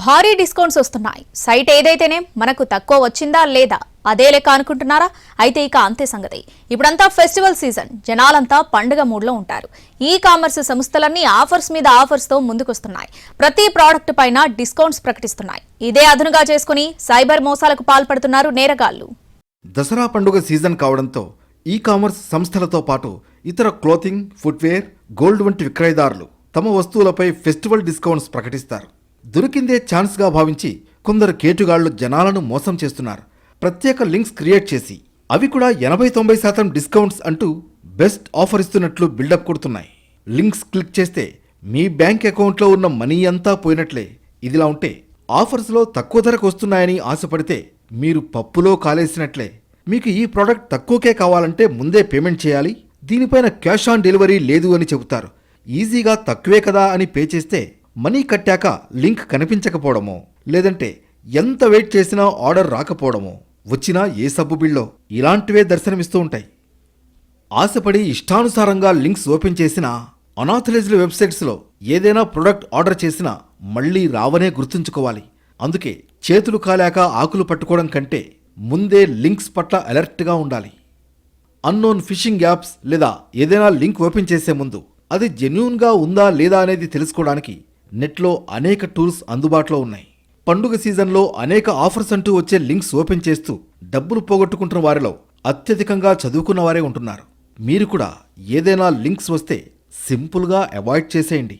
భారీ డిస్కౌంట్స్ వస్తున్నాయి. సైట్ ఏదైతేనే మనకు తక్కువ వచ్చిందా లేదా అదే లెక్క అనుకుంటున్నారా? అయితే ఇక అంతే సంగతి. ఇప్పుడంతా ఫెస్టివల్ సీజన్. జనాలంతా పండుగ మూడ్లో ఉంటారు. ఈ కామర్స్ సంస్థలన్నీ ఆఫర్స్ మీద ఆఫర్స్తో ముందుకొస్తున్నాయి. ప్రతి ప్రోడక్ట్ పైన డిస్కౌంట్స్ ప్రకటిస్తున్నాయి. ఇదే అదునుగా చేసుకుని సైబర్ మోసాలకు పాల్పడుతున్నారు నేరగాళ్ళు. దసరా పండుగ సీజన్ కావడంతో ఈ కామర్స్ సంస్థలతో పాటు ఇతర క్లోతింగ్ ఫుట్వేర్ గోల్డ్ వంటి విక్రయదారులు తమ వస్తువులపై ఫెస్టివల్ డిస్కౌంట్స్ ప్రకటిస్తారు. దొరికిందే ఛాన్స్గా భావించి కొందరు కేటుగాళ్ళు జనాలను మోసం చేస్తున్నారు. ప్రత్యేక లింక్స్ క్రియేట్ చేసి అవి కూడా ఎనభై తొంభై శాతం డిస్కౌంట్స్ అంటూ బెస్ట్ ఆఫర్ ఇస్తున్నట్లు బిల్డప్ కొడుతున్నాయి. లింక్స్ క్లిక్ చేస్తే మీ బ్యాంక్ అకౌంట్లో ఉన్న మనీ అంతా పోయినట్లే. ఇదిలా ఉంటే ఆఫర్స్లో తక్కువ ధరకు వస్తున్నాయని ఆశపడితే మీరు పప్పులో కాలేసినట్లే. మీకు ఈ ప్రోడక్ట్ తక్కువకే కావాలంటే ముందే పేమెంట్ చేయాలి. దీనిపైన క్యాష్ ఆన్ డెలివరీ లేదు అని చెబుతారు. ఈజీగా తక్కువే కదా అని పే చేస్తే మనీ కట్టాక లింక్ కనిపించకపోవడమో లేదంటే ఎంత వెయిట్ చేసినా ఆర్డర్ రాకపోవడమో వచ్చినా ఏ సబ్బు బిళ్ళో ఇలాంటివే దర్శనమిస్తూ ఉంటాయి. ఆశపడి ఇష్టానుసారంగా లింక్స్ ఓపెన్ చేసిన అనాథరైజ్డ్ వెబ్సైట్స్లో ఏదైనా ప్రొడక్ట్ ఆర్డర్ చేసినా మళ్ళీ రావనే గుర్తుంచుకోవాలి. అందుకే చేతులు కాలాక ఆకులు పట్టుకోవడం కంటే ముందే లింక్స్ పట్ల అలర్ట్గా ఉండాలి. అన్నోన్ ఫిషింగ్ యాప్స్ లేదా ఏదైనా లింక్ ఓపెన్ చేసే ముందు అది జెన్యున్గా ఉందా లేదా అనేది తెలుసుకోవడానికి నెట్లో అనేక టూల్స్ అందుబాటులో ఉన్నాయి. పండుగ సీజన్లో అనేక ఆఫర్స్ అంటూ వచ్చే లింక్స్ ఓపెన్ చేస్తూ డబ్బులు పోగొట్టుకుంటున్న వారిలో అత్యధికంగా చదువుకున్న వారే ఉంటున్నారు. మీరు కూడా ఏదైనా లింక్స్ వస్తే సింపుల్గా అవాయిడ్ చేసేయండి.